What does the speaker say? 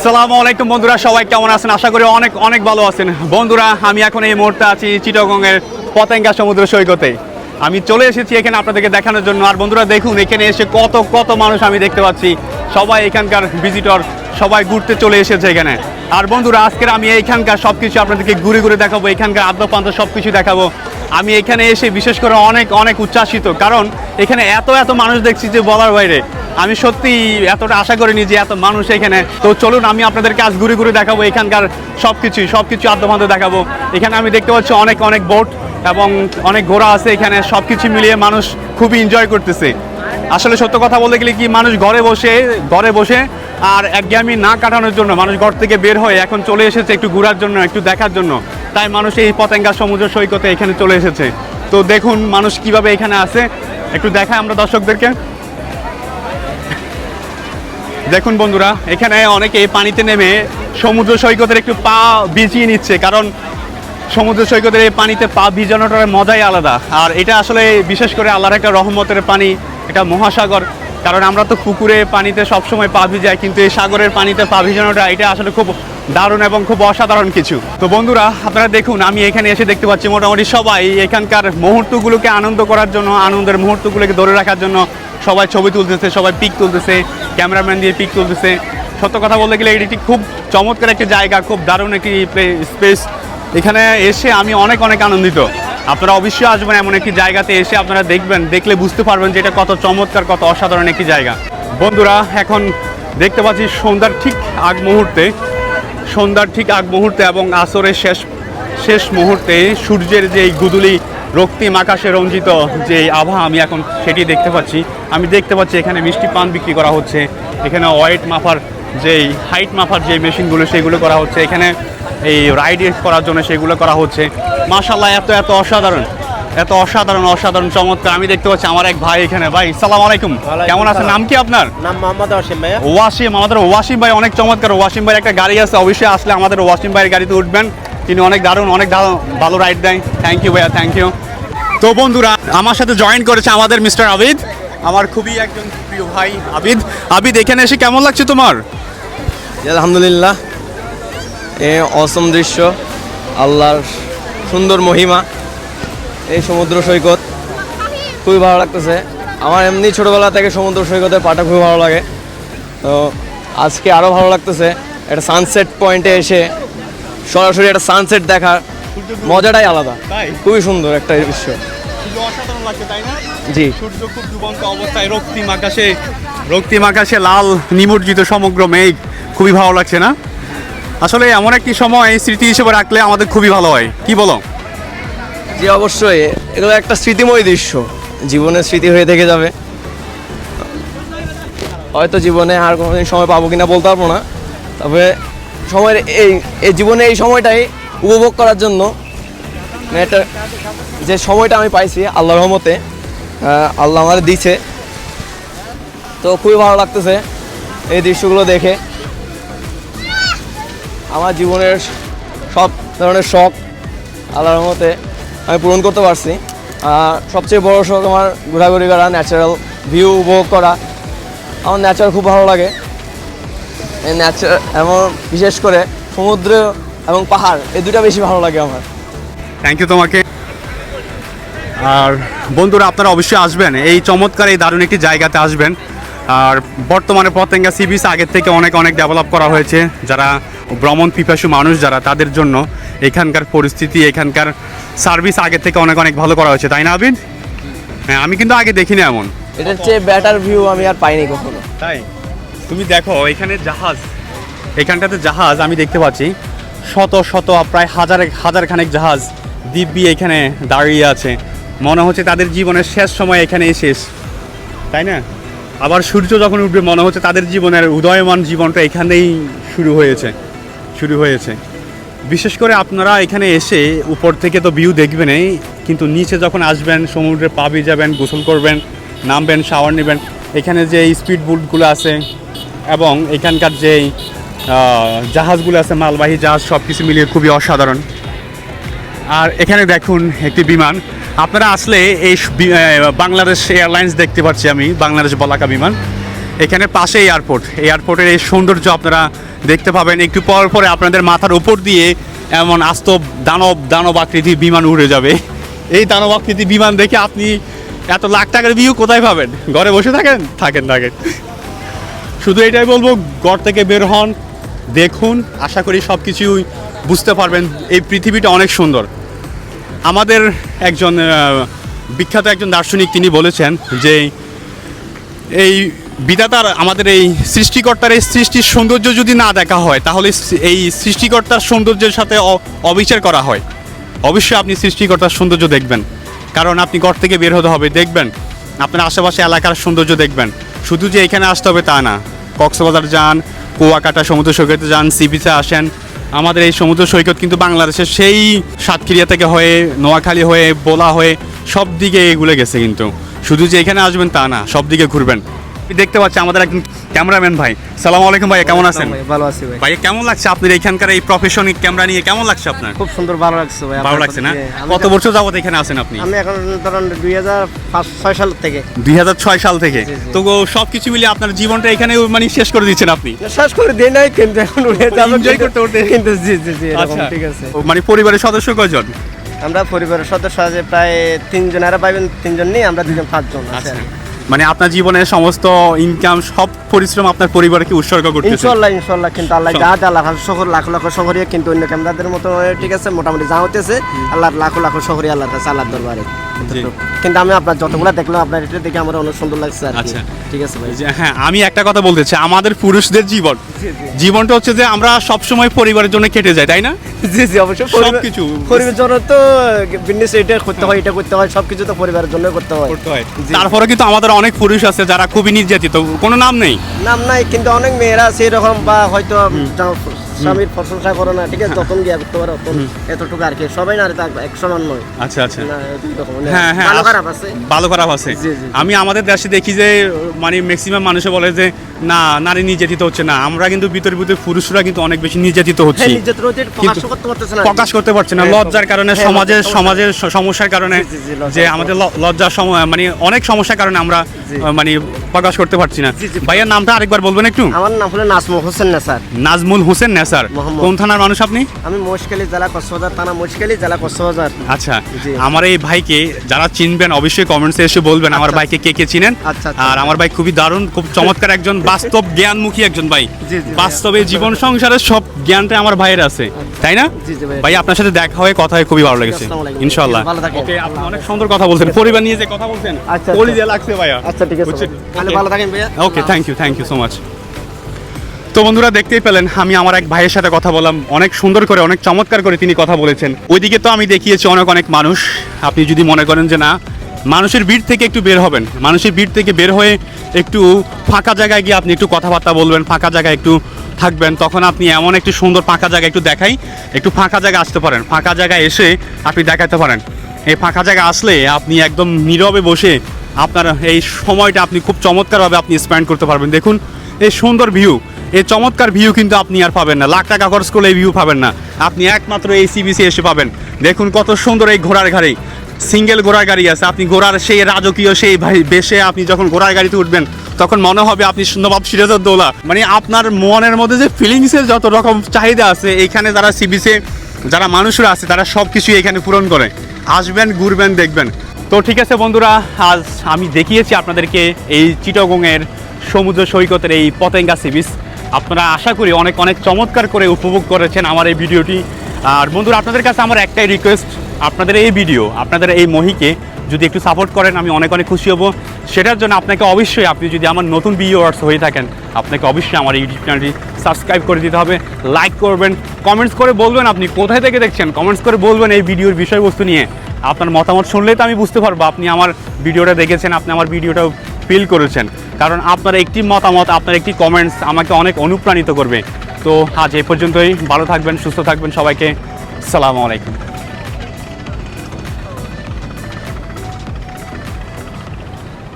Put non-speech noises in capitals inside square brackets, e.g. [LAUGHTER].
আসসালামু আলাইকুম বন্ধুরা, সবাই কেমন আছেন? আশা করি অনেক অনেক ভালো আছেন। বন্ধুরা, আমি এখন এই মুহূর্তে আছি চিটগংয়ের পতেঙ্গা সমুদ্র সৈকতে। আমি চলে এসেছি এখানে আপনাদেরকে দেখানোর জন্য। আর বন্ধুরা, দেখুন, এখানে এসে কত কত মানুষ আমি দেখতে পাচ্ছি। সবাই এখানকার ভিজিটর সবাই ঘুরতে চলে এসেছে এখানে। আর বন্ধুরা, আজকের আমি এইখানকার সব কিছু আপনাদেরকে ঘুরে ঘুরে দেখাবো। এখানকার আদ্যপান্ত সব কিছু দেখাবো। আমি এখানে এসে বিশেষ করে অনেক অনেক উচ্ছ্বাসিত। কারণ এখানে এত এত মানুষ দেখছি যে বলার বাইরে। আমি সত্যি এতটা আশা করিনি যে এত মানুষ এখানে। তো চলুন, আমি আপনাদেরকে আজ ঘুরে ঘুরে দেখাবো এখানকার সব কিছুই সব কিছু আদ্যপান্ত দেখাবো। এখানে আমি দেখতে পাচ্ছি অনেক অনেক বোট এবং অনেক ঘোড়া আছে এখানে সব কিছু মিলিয়ে মানুষ খুবই এনজয় করতেছে। আসলে সত্য কথা বলতে গেলে কি, মানুষ ঘরে বসে ঘরে বসে আর একঘেয়েমি না কাটানোর জন্য মানুষ ঘর থেকে বের হয়ে এখন চলে এসেছে একটু ঘোরার জন্য, একটু দেখার জন্য। তাই মানুষ এই পতেঙ্গা সমুদ্র সৈকতে এখানে চলে এসেছে। তো দেখুন মানুষ কীভাবে এখানে আছে। একটু দেখায় আমরা দর্শকদেরকে। দেখুন বন্ধুরা, এখানে অনেকে পানিতে নেমে সমুদ্র সৈকতের একটু পা ভিজিয়ে নিচ্ছে, কারণ সমুদ্র সৈকতের এই পানিতে পা ভিজানোটার মজাই আলাদা। আর এটা আসলে বিশেষ করে আল্লাহর একটা রহমতের পানি, এটা মহাসাগর, কারণ আমরা তো পুকুরে পানিতে সবসময় পা ভিজাই, কিন্তু এই সাগরের পানিতে পা ভিজানোটা, এটা আসলে খুব দারুণ এবং খুব অসাধারণ কিছু। তো বন্ধুরা, আপনারা দেখুন, আমি এখানে এসে দেখতে পাচ্ছি মোটামুটি সবাই এখানকার মুহূর্তগুলোকে আনন্দ করার জন্য, আনন্দের মুহূর্তগুলোকে ধরে রাখার জন্য সবাই ছবি তুলতেছে, সবাই পিক তুলতেছে ক্যামেরাম্যান দিয়ে পিক তুলতেছে। সত্য কথা বলতে গেলে এটি খুব চমৎকার একটি জায়গা, খুব দারুণ একটি স্পেস এখানে এসে আমি অনেক অনেক আনন্দিত। আপনারা অবশ্যই আসবেন এমন একটি জায়গাতে এসে আপনারা দেখবেন, দেখলে বুঝতে পারবেন যে এটা কত চমৎকার, কত অসাধারণ একটি জায়গা। বন্ধুরা, এখন দেখতে পাচ্ছি সন্ধ্যার ঠিক আগ মুহূর্তে, সন্ধ্যার ঠিক আগ মুহূর্তে এবং আসরের শেষ শেষ মুহূর্তে সূর্যের যে এই গুদুলি রক্তিম আকাশে রঞ্জিত যে আভা আমি এখন সেটি দেখতে পাচ্ছি। আমি দেখতে পাচ্ছি এখানে মিষ্টি পান বিক্রি করা হচ্ছে। এখানে ওয়েট মাফার যেই হাইট মাফার যে মেশিনগুলো সেগুলো করা হচ্ছে। এখানে এই রাইড করার জন্য সেগুলো করা হচ্ছে। মাশাল্লাহ এত এত অসাধারণ। এত অসাধারণ অসাধারণ চমৎকার। আমি দেখতে পাচ্ছি আমার এক ভাই এখানে। ভাই সালাম আলাইকুম। কেমন আছেন? সালাম। নাম কি আপনার? নাম মোহাম্মদ অসীম ভাইয়া। ওয়াসিম আমাদের ওয়াসিম ভাই অনেক চমৎকার। ওয়াসিম ভাই একটা গাড়ি আছে অবশ্যই আসলে আমাদের ওয়াসিম ভাইয়ের গাড়িতে উঠবেন। তিনি অনেক দারুণ, অনেক ভালো রাইড দেয়। থ্যাংক ইউ ভাইয়া থ্যাংক ইউ তো বন্ধুরা, আমার সাথে জয়েন করেছে আমাদের মিস্টার আবিদ। আমার খুবই একজন প্রিয় ভাই আবিদ। আবিদ, এখানে এসে কেমন লাগছে তোমার? আলহামদুলিল্লাহ। এ অসম দৃশ্য, আল্লাহর সুন্দর মহিমা, এই সমুদ্র সৈকত, খুবই ভালো লাগতেছে। আমার এমনি ছোটোবেলা থেকে সমুদ্র সৈকতে পাটা খুবই ভালো লাগে। তো আজকে আরও ভালো লাগতেছে। একটা সানসেট পয়েন্টে এসে সরাসরি একটা সানসেট দেখার মজাটাই আলাদা। খুবই সুন্দর একটা দৃশ্য। অসাধারণ লাগছে তাই না? জি। সূর্য খুব ডুবন্ত অবস্থায় রক্তিম আকাশে রক্তিম আকাশে লাল নিমজ্জিত সমগ্র মেঘ। খুবই ভালো লাগছে না? আসলে এমন একটি সময় স্মৃতি হিসেবে রাখলে আমাদের খুবই ভালো হয়। কি বলো? জি অবশ্যই। এগুলো একটা স্মৃতিময় দৃশ্য। জীবনের স্মৃতি হয়ে থেকে যাবে। হয়তো জীবনে আর কোনোদিন সময় পাবো কিনা বলতে পারব না। তবে সময়ের এই এই জীবনে এই সময়টাই উপভোগ করার জন্য। মানে একটা যে সময়টা আমি পাইছি আল্লাহ রহমতে আল্লাহ আমাদের দিছে। তো খুবই ভালো লাগতেছে এই দৃশ্যগুলো দেখে। আমার জীবনের সব ধরনের শখ আল্লাহ রহমতে আমি পূরণ করতে পারছি। আর সবচেয়ে বড় শখ আমার ঘোরাঘুরি করা ন্যাচারাল ভিউ উপভোগ করা। আমার ন্যাচার খুব ভালো লাগে। এই ন্যাচার এবং বিশেষ করে সমুদ্র এবং পাহাড় এই দুটা বেশি ভালো লাগে আমার। থ্যাংক ইউ তোমাকে। আর বন্ধুরা আপনারা অবশ্যই আসবেন। এই চমৎকার এই দারুণ একটি জায়গাতে আসবেন। আর বর্তমানে পতেঙ্গা সি বিচ আগের থেকে অনেক অনেক ডেভেলপ করা হয়েছে। যারা ভ্রমণ পিপাসু মানুষ যারা তাদের জন্য এখানকার পরিস্থিতি এখানকার সার্ভিস আগের থেকে অনেক অনেক ভালো করা হয়েছে। তাই না আবিদ? হ্যাঁ আমি কিন্তু আগে দেখিনি এমন। এটার চেয়ে বেটার ভিউ আমি আর পাইনি কখনো। তাই? তুমি দেখো, এখানে জাহাজ। এখানটাতে জাহাজ, আমি দেখতে পাচ্ছি। শত শত, প্রায় হাজার হাজার খানেক জাহাজ দিব্যি এখানে দাঁড়িয়ে আছে। মনে হচ্ছে তাদের জীবনের শেষ সময় এখানেই শেষ তাই না? আবার সূর্য যখন উঠবে, মনে হচ্ছে তাদের জীবনের উদয়মান জীবনটা এখানেই শুরু হয়েছে। শুরু হয়েছে। বিশেষ করে আপনারা এখানে এসে উপর থেকে তো ভিউ দেখবেনই, কিন্তু নিচে যখন আসবেন, সমুদ্রে পাবি যাবেন গোসল করবেন, নামবেন শাওয়ার নেবেন, এখানে যে স্পিড বোটগুলো আছে এবং এখানকার যে জাহাজগুলো আছে, মালবাহী জাহাজ সব কিছু মিলিয়ে খুবই অসাধারণ। আর এখানে দেখুন একটি বিমান। আপনারা আসলে এই বাংলাদেশ এয়ারলাইন্স দেখতে পাচ্ছি আমি, বাংলাদেশ বলাকা বিমান। এখানে পাশে এয়ারপোর্ট। এয়ারপোর্টের এই সৌন্দর্য আপনারা দেখতে পাবেন। একটু পর পরে আপনাদের মাথার উপর দিয়ে এমন আস্ত দানব দানব আকৃতির বিমান উড়ে যাবে। এই দানব আকৃতির বিমান দেখে আপনি এত লাখ টাকার ভিউ কোথায় পাবেন? ঘরে বসে থাকেন? থাকেন থাকেন। শুধু এটাই বলব ঘর থেকে বের হন, দেখুন, আশা করি সব কিছুই বুঝতে পারবেন। এই পৃথিবীটা অনেক সুন্দর। আমাদের একজন বিখ্যাত একজন দার্শনিক তিনি বলেছেন যে এই বিধাতার, আমাদের এই সৃষ্টিকর্তার এই সৃষ্টির সৌন্দর্য যদি না দেখা হয়, তাহলে এই সৃষ্টিকর্তার সৌন্দর্যের সাথে অবিচার করা হয়। অবশ্যই আপনি সৃষ্টিকর্তার সৌন্দর্য দেখবেন। কারণ আপনি ঘর থেকে বের হতে হবে, দেখবেন। আপনার আশেপাশে এলাকার সৌন্দর্য দেখবেন। শুধু যে এখানে আসতে হবে তা না, কক্সবাজার যান, কুয়াকাটা, সমুদ্র সৈকতে যান সিবিসে আসেন। আমাদের এই সমুদ্র সৈকত কিন্তু বাংলাদেশের সেই সাতক্রিয়া থেকে হয়ে, নোয়াখালী হয়ে, বোলা হয়ে সব দিকে এগুলো গেছে কিন্তু। শুধু যে এখানে আসবেন তা না সব দিকে ঘুরবেন। দেখতে পাচ্ছি আমাদের একজন ক্যামেরাম্যান ভাই। সালাম আলাইকুম ভাই কেমন আছেন? ভালো আছি ভাই। ভাই কেমন লাগছে আপনার এখানকার এই প্রফেশনিক ক্যামেরা নিয়ে? কেমন লাগছে আপনার? খুব সুন্দর ভালো লাগছে ভাই ভালো লাগছে না? কত বছর যাবত এখানে আছেন আপনি? আমি এখন ধরেন দুই হাজার ছয় সাল থেকে। দুই হাজার ছয় সাল থেকে। তো সব কিছু মিলে আপনার জীবনটা এখানে মানে শেষ করে দিচ্ছেন আপনি? শেষ করে দিই নাই কিন্তু এখন উঠে কিন্তু- করতে করতে। কিন্তু জি জি জি আচ্ছা। ঠিক আছে। মানে পরিবারের সদস্য কয়জন আমরা পরিবারের সদস্য আছে প্রায় তিনজন আর পাইবেন তিনজন নেই আমরা দুজন পাঁচজন আছে। আচ্ছা। মানে আপনার জীবনের সমস্ত ইনকাম সব পরিশ্রম আপনার পরিবারকে উৎসর্গ করতে ইনশাল্লাহ ইনশাল্লাহ কিন্তু আল্লাহ। যা লাখ শহর লাখ লাখ শহরিয়া কিন্তু অন্য ক্যামেরাদের মতো ঠিক আছে মোটামুটি যা হতেছে আল্লাহর লাখ লাখ শহরি আল্লাহ কাছে আল্লাহর দরবারে কিন্তু আমি আপনার যতগুলো দেখলাম আপনার এটা দেখে আমার অনেক সুন্দর লাগছে আর আচ্ছা। ঠিক আছে ভাই। হ্যাঁ আমি একটা কথা বলতে চাই। আমাদের পুরুষদের জীবন। জীবনটা হচ্ছে যে আমরা সব সময় পরিবারের জন্য কেটে যাই তাই না? জি জি অবশ্যই। পরিবার- সবকিছু। পরিবারের জন্য তো বিজনেস এটা করতে হয় এটা করতে হয় সবকিছু তো পরিবারের জন্য করতে হয়। করতে হয়। তারপরে কিন্তু আমাদের অনেক পুরুষ আছে যারা খুবই নির্যাতিত। কোনো নাম নেই? নাম নাই কিন্তু অনেক মেয়েরা আছে এরকম বা হয়তো স্বামীর প্রশংসা করে না ঠিক আছে? যখন গিয়া করতে পারো তখন এতটুকু আর কি। সবাই না আর তা এক সমান নয় আচ্ছা। আচ্ছা মানে হ্যাঁ হ্যাঁ ভালো খারাপ আছে। ভালো খারাপ আছে। জি, জি। আমি আমাদের দেশে দেখি যে মানে ম্যাক্সিমাম মানুষে বলে যে না নারী নির্যাতিত হচ্ছে না। আমরা কিন্তু ভিতরে ভিতরে পুরুষরা কিন্তু অনেক বেশি নির্যাতিত হচ্ছি। হ্যাঁ রোজের প্রকাশ করতে পারছে না। হ্যাঁ, লজ্জার কারণে হ্যাঁ, সমাজের সমাজের সমস্যার কারণে যে আমাদের লজ্জার মানে অনেক সমস্যার কারণে আমরা মানে প্রকাশ করতে পারছি না। ভাইয়ার নামটা আরেকবার বলবেন একটু? আমার নাম হলো নাজমু হোসেন না স্যার নাজমুল হোসেন নেসার। কোন থানার মানুষ আপনি? আমি মহেশখালী জেলা কক্সবাজার থানা মহেশখালী জেলা কক্সবাজার। আচ্ছা আমার এই ভাইকে যারা চিনবেন অবশ্যই কমেন্টসে এসে বলবেন আমার আচ্ছা। ভাইকে কে কে চিনেন। আচ্ছা, আচ্ছা। আর আমার ভাই খুবই দারুণ খুব চমৎকার একজন [LAUGHS] বাস্তব জ্ঞানমুখী একজন ভাই। বাস্তবে জীবন সংসারের সব জ্ঞানটা আমার ভাইয়ের আছে তাই না? ভাই। ভাই আপনার সাথে দেখা হয়ে কথা হয়ে খুবই ভালো লেগেছে। ইনশাআল্লাহ। ওকে আপনি অনেক সুন্দর কথা বলছেন। পরিবার নিয়ে যে কথা বলছেন আচ্ছা, কলি আচ্ছা। যে লাগছে ভাইয়া। আচ্ছা ঠিক আছে তাহলে ভালো থাকেন ভাইয়া। Okay thank you thank you so much তো বন্ধুরা দেখতেই পেলেন আমি আমার এক ভাইয়ের সাথে কথা বললাম। অনেক সুন্দর করে অনেক চমৎকার করে তিনি কথা বলেছেন। ওইদিকে তো আমি দেখিয়েছি অনেক অনেক মানুষ। আপনি যদি মনে করেন যে না মানুষের ভিড় থেকে একটু বের হবেন। মানুষের ভিড় থেকে বের হয়ে একটু ফাঁকা জায়গায় গিয়ে আপনি একটু কথাবার্তা বলবেন, ফাঁকা জায়গায় একটু থাকবেন, তখন আপনি এমন একটু সুন্দর ফাঁকা জায়গা একটু দেখাই, একটু ফাঁকা জায়গায় আসতে পারেন, ফাঁকা জায়গায় এসে আপনি দেখাতে পারেন। এই ফাঁকা জায়গা আসলে আপনি একদম নীরবে বসে আপনার এই সময়টা আপনি খুব চমৎকারভাবে আপনি স্পেন্ড করতে পারবেন। দেখুন, এই সুন্দর ভিউ এই চমৎকার ভিউ কিন্তু আপনি আর পাবেন না। লাখ টাকা খরচ করলে এই ভিউ পাবেন না। আপনি একমাত্র এই সিবিসি এসে পাবেন। দেখুন কত সুন্দর এই ঘোড়ার গাড়ি সিঙ্গেল ঘোড়ার গাড়ি আছে, আপনি ঘোড়ার সেই রাজকীয় সেই ভাই বেশে আপনি যখন ঘোড়ার গাড়িতে উঠবেন, তখন মনে হবে আপনি নবাব দোলা। মানে আপনার মনের মধ্যে যে ফিলিংসের যত রকম চাহিদা আছে, এইখানে যারা সিবিসে যারা মানুষরা আছে, তারা সব কিছুই এখানে পূরণ করে। আসবেন, ঘুরবেন, দেখবেন। তো ঠিক আছে বন্ধুরা, আজ আমি দেখিয়েছি আপনাদেরকে এই চিটগংয়ের সমুদ্র সৈকতের এই পতেঙ্গা সি বিচ আপনারা আশা করি অনেক অনেক চমৎকার করে উপভোগ করেছেন আমার এই ভিডিওটি। আর বন্ধুরা, আপনাদের কাছে আমার একটাই রিকোয়েস্ট আপনাদের এই ভিডিও আপনাদের এই মহিকে যদি একটু সাপোর্ট করেন, আমি অনেক অনেক খুশি হব। সেটার জন্য আপনাকে অবশ্যই, আপনি যদি আমার নতুন ভিউয়ার্স হয়ে থাকেন, আপনাকে অবশ্যই আমার ইউটিউব চ্যানেলটি সাবস্ক্রাইব করে দিতে হবে। লাইক করবেন কমেন্টস করে বলবেন আপনি কোথায় থেকে দেখছেন কমেন্টস করে বলবেন এই ভিডিওর বিষয়বস্তু নিয়ে। আপনার মতামত শুনলেই তো আমি বুঝতে পারব, আপনি আমার ভিডিওটা দেখেছেন, আপনি আমার ভিডিওটা ফিল করেছেন। কারণ আপনার একটি মতামত, আপনার একটি কমেন্টস আমাকে অনেক অনুপ্রাণিত করবে। তো আজ এই পর্যন্তই, ভালো থাকবেন, সুস্থ থাকবেন সবাইকে। সালামু আলাইকুম।